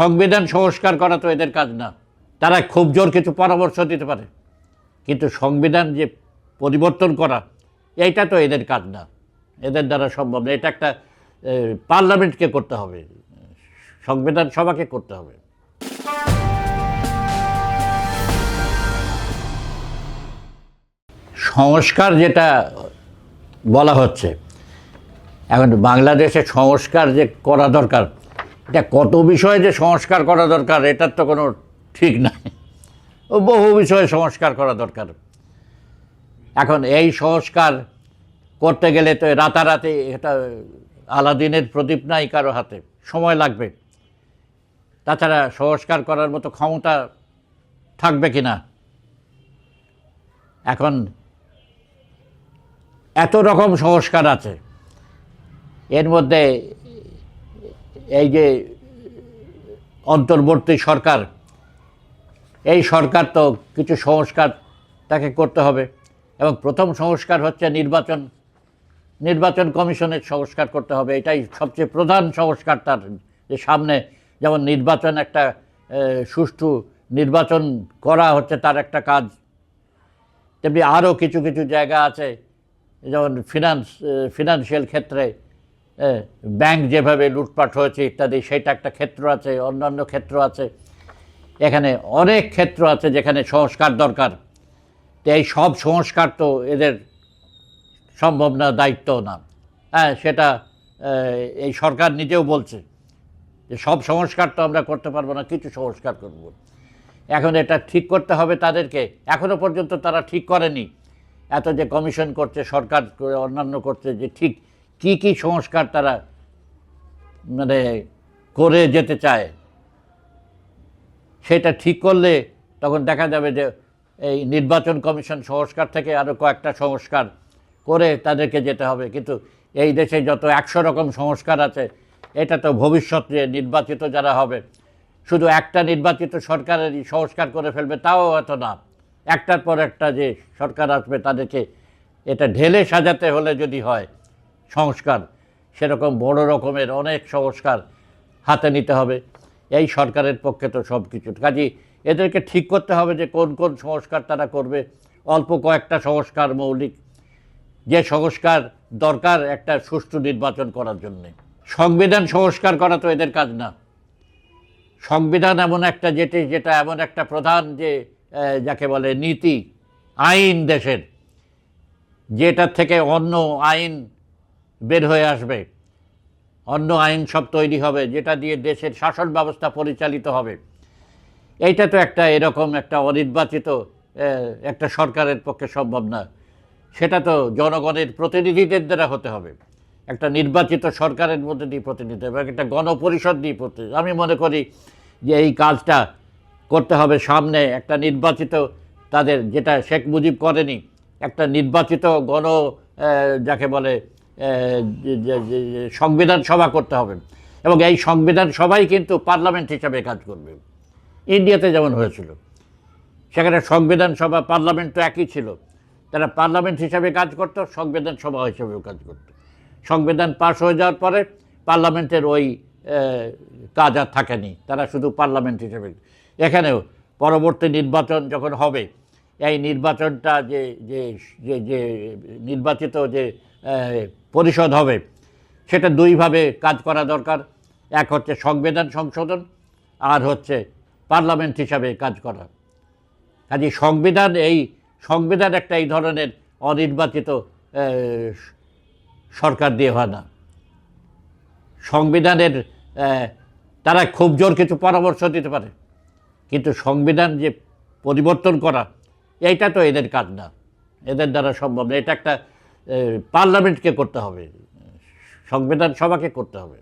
সংবিধান সংস্কার করা তো এদের কাজ না। তারা খুব জোর কিছু পরামর্শ দিতে পারে। কিন্তু সংবিধান যে পরিবর্তন করা, এইটা তো এদের কাজ না। এদের দ্বারা সম্ভব না। এটা একটা পার্লামেন্টকে করতে হবে। সংবিধান সভাকে করতে হবে। সংস্কার যেটা বলা হচ্ছে, এখন বাংলাদেশে সংস্কার যে করা দরকার এটা কত বিষয়ে যে সংস্কার করা দরকার, এটার তো কোনো ঠিক নাই। ও বহু বিষয়ে সংস্কার করা দরকার। এখন এই সংস্কার করতে গেলে তো রাতারাতি এটা আলাদিনের প্রদীপ নাই কারও হাতে, সময় লাগবে। তাছাড়া সংস্কার করার মতো ক্ষমতা থাকবে কি না? এখন এত রকম সংস্কার আছে। এর মধ্যে এই যে অন্তর্বর্তী সরকার, এই সরকার তো কিছু সংস্কার তাকে করতে হবে এবং প্রথম সংস্কার হচ্ছে নির্বাচন। নির্বাচন কমিশনের সংস্কার করতে হবে, এটাই সবচেয়ে প্রধান সংস্কার তার যে সামনে। যেমন নির্বাচন একটা সুষ্ঠু নির্বাচন করা হচ্ছে তার একটা কাজ। তেমনি আরও কিছু কিছু জায়গা আছে, যেমন ফিনান্স ফিনান্সিয়াল ক্ষেত্রে। ব্যাংক যেভাবে লুটপাট হয়েছে ইত্যাদি, সেটা একটা ক্ষেত্র আছে, অন্যান্য ক্ষেত্র আছে। এখানে অনেক ক্ষেত্র আছে যেখানে সংস্কার দরকার। তো এই সব সংস্কার তো এদের সম্ভব না দায়িত্ব না। হ্যাঁ সেটা এই সরকার নিজেও বলছে যে সব সংস্কার তো আমরা করতে পারব না, কিছু সংস্কার করব। এখন এটা ঠিক করতে হবে তাদেরকে। এখনও পর্যন্ত তারা ঠিক করেনি। এত যে কমিশন করছে, সরকার করে, অন্যান্য করছে যে ঠিক কি কি সংস্কার তারা মানে করে যেতে চায়, সেটা ঠিক করলে তখন দেখা যাবে যে এই নির্বাচন কমিশন সংস্কার থেকে আরও কয়েকটা সংস্কার করে তাদেরকে যেতে হবে। কিন্তু এই দেশে যত একশো রকম সংস্কার আছে, এটা তো ভবিষ্যতে নির্বাচিত যারা হবে, শুধু একটা নির্বাচিত সরকারেরই সংস্কার করে ফেলবে তাও হয়তো না। একটার পর একটা যে সরকার আসবে তাদেরকে এটা ঢেলে সাজাতে হলে যদি হয় সংস্কার, সেরকম বড় রকমের অনেক সংস্কার হাতে নিতে হবে। এই সরকারের পক্ষে তো সব কিছু। কাজে এদেরকে ঠিক করতে হবে যে কোন কোন সংস্কার তারা করবে। অল্প কয়েকটা সংস্কার মৌলিক। যে সংস্কার দরকার একটা সুষ্ঠু নির্বাচন করার জন্যে। সংবিধান সংস্কার করা তো এদের কাজ না। সংবিধান এমন একটা যেটি, যেটা এমন একটা প্রধান যে যাকে বলে নীতি, আইন দেশের। যেটার থেকে অন্য আইন বের হয়ে আসবে। অন্য আইন সব তৈরি হবে, যেটা দিয়ে দেশের শাসন ব্যবস্থা পরিচালিত হবে। এইটা তো একটা এরকম একটা অনির্বাচিত একটা সরকারের পক্ষে সম্ভব না। সেটা তো জনগণের প্রতিনিধিদের দ্বারা হতে হবে। একটা নির্বাচিত সরকারের মধ্যে দিয়ে প্রতিনিধি এবং একটা গণপরিষদ দিয়ে প্রতিনিধি আমি মনে করি যে এই কাজটা করতে হবে সামনে। একটা নির্বাচিত তাদের, যেটা শেখ মুজিব করেনি, একটা নির্বাচিত গণ যাকে বলে সংবিধান সভা করতে হবে। এবং এই সংবিধান সভাই কিন্তু পার্লামেন্ট হিসাবে কাজ করবে। ইন্ডিয়াতে যেমন হয়েছিল। সেখানে সংবিধান সভা, পার্লামেন্ট তো একই ছিল। তারা পার্লামেন্ট হিসাবে কাজ করত, সংবিধান সভা হিসাবেও কাজ করত। সংবিধান পাশ হয়ে যাওয়ার পরে পার্লামেন্টের ওই কাজ আর থাকেনি। তারা শুধু পার্লামেন্ট হিসেবে। এখানেও পরবর্তী নির্বাচন যখন হবে, এই নির্বাচনটা যে যে যে নির্বাচিত যে পরিষদ হবে। সেটা দুইভাবে কাজ করা দরকার। এক হচ্ছে সংবিধান সংশোধন, আর হচ্ছে পার্লামেন্ট হিসাবে কাজ করা। কাজে সংবিধান, এই সংবিধান একটা এই ধরনের অনির্বাচিত সরকার দিয়ে হয় না। সংবিধানের তারা খুব জোর কিছু পরামর্শ দিতে পারে। কিন্তু সংবিধান যে পরিবর্তন করা, এইটা তো এদের কাজ না। এদের দ্বারা সম্ভব না। এটা একটা পার্লামেন্টকে করতে হবে সংবিধান সভাকে করতে হবে।